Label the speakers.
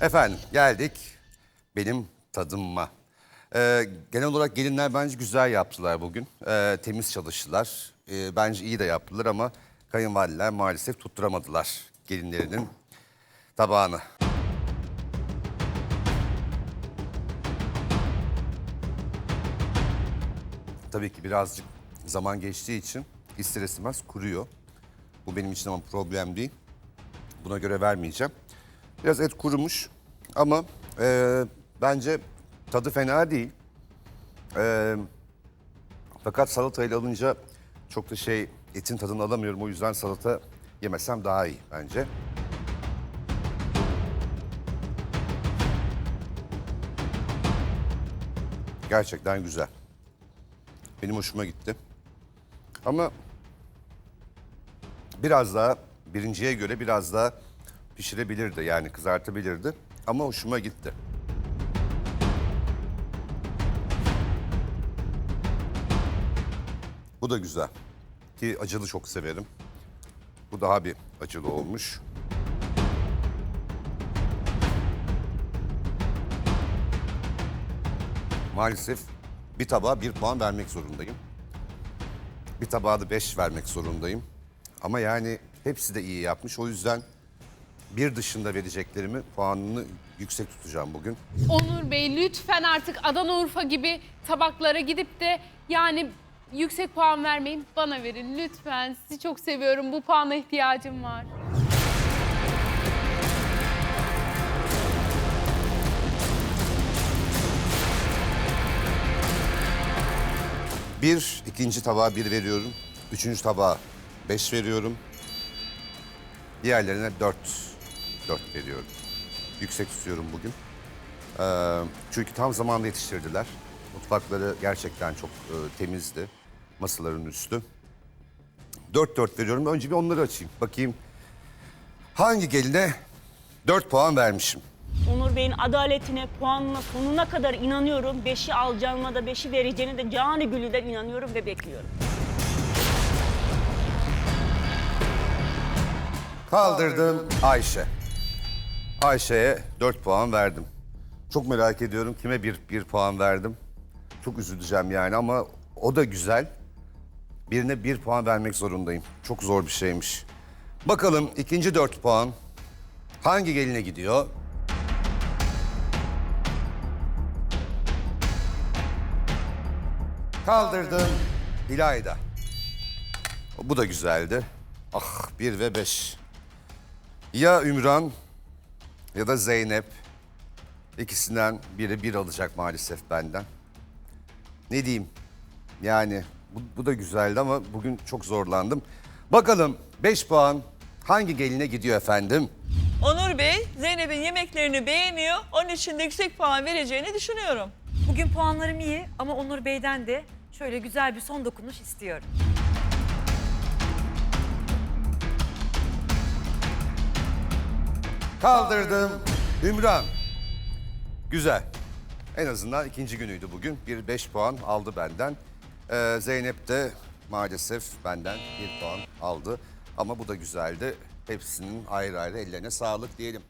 Speaker 1: Efendim geldik benim tadıma. Ee, genel olarak gelinler bence güzel yaptılar bugün. Ee, temiz çalıştılar. Ee, bence iyi de yaptılar ama kayınvalideler maalesef tutturamadılar gelinlerinin tabağını. Tabii ki birazcık zaman geçtiği için ister istemez kuruyor. Bu benim için ama problem değil. Buna göre vermeyeceğim. Biraz et kurumuş ama e, bence tadı fena değil. E, fakat salatayla alınca çok da şey etin tadını alamıyorum. O yüzden salata yemesem daha iyi bence. Gerçekten güzel. Benim hoşuma gitti. Ama biraz daha birinciye göre biraz daha pişirebilirdi yani kızartabilirdi ama hoşuma gitti. Bu da güzel. Ki acılı çok severim. Bu daha bir acılı olmuş. Maalesef bir tabağa bir puan vermek zorundayım. Bir tabağa da beş vermek zorundayım. Ama yani hepsi de iyi yapmış. O yüzden bir dışında vereceklerimi puanını yüksek tutacağım bugün.
Speaker 2: Onur Bey lütfen artık Adana Urfa gibi tabaklara gidip de yani yüksek puan vermeyin bana verin lütfen. Sizi çok seviyorum bu puana ihtiyacım var.
Speaker 1: Bir, ikinci tabağa bir veriyorum. Üçüncü tabağa beş veriyorum. Diğerlerine dört, dört veriyorum. Yüksek tutuyorum bugün. Ee, çünkü tam zamanında yetiştirdiler. Mutfakları gerçekten çok e, temizdi. Masaların üstü. Dört dört veriyorum. Önce bir onları açayım. Bakayım hangi geline dört puan vermişim.
Speaker 3: Onur Bey'in adaletine, puanına sonuna kadar inanıyorum. Beşi alacağıma da beşi vereceğine de canı gülüden inanıyorum ve bekliyorum.
Speaker 1: Kaldırdım Ayşe. Ayşe'ye 4 puan verdim. Çok merak ediyorum kime bir, bir puan verdim. Çok üzüleceğim yani ama o da güzel. Birine bir puan vermek zorundayım. Çok zor bir şeymiş. Bakalım ikinci 4 puan hangi geline gidiyor? Kaldırdım İlayda. Bu da güzeldi. Ah bir ve beş. Ya Ümran ya da Zeynep. İkisinden biri bir alacak maalesef benden. Ne diyeyim? Yani bu, bu da güzeldi ama bugün çok zorlandım. Bakalım 5 puan hangi geline gidiyor efendim?
Speaker 4: Onur Bey, Zeynep'in yemeklerini beğeniyor. Onun için de yüksek puan vereceğini düşünüyorum.
Speaker 5: Bugün puanlarım iyi ama Onur Bey'den de şöyle güzel bir son dokunuş istiyorum.
Speaker 1: Kaldırdım. Ümran. Güzel. En azından ikinci günüydü bugün. Bir beş puan aldı benden. Ee, Zeynep de maalesef benden bir puan aldı. Ama bu da güzeldi. Hepsinin ayrı ayrı ellerine sağlık diyelim.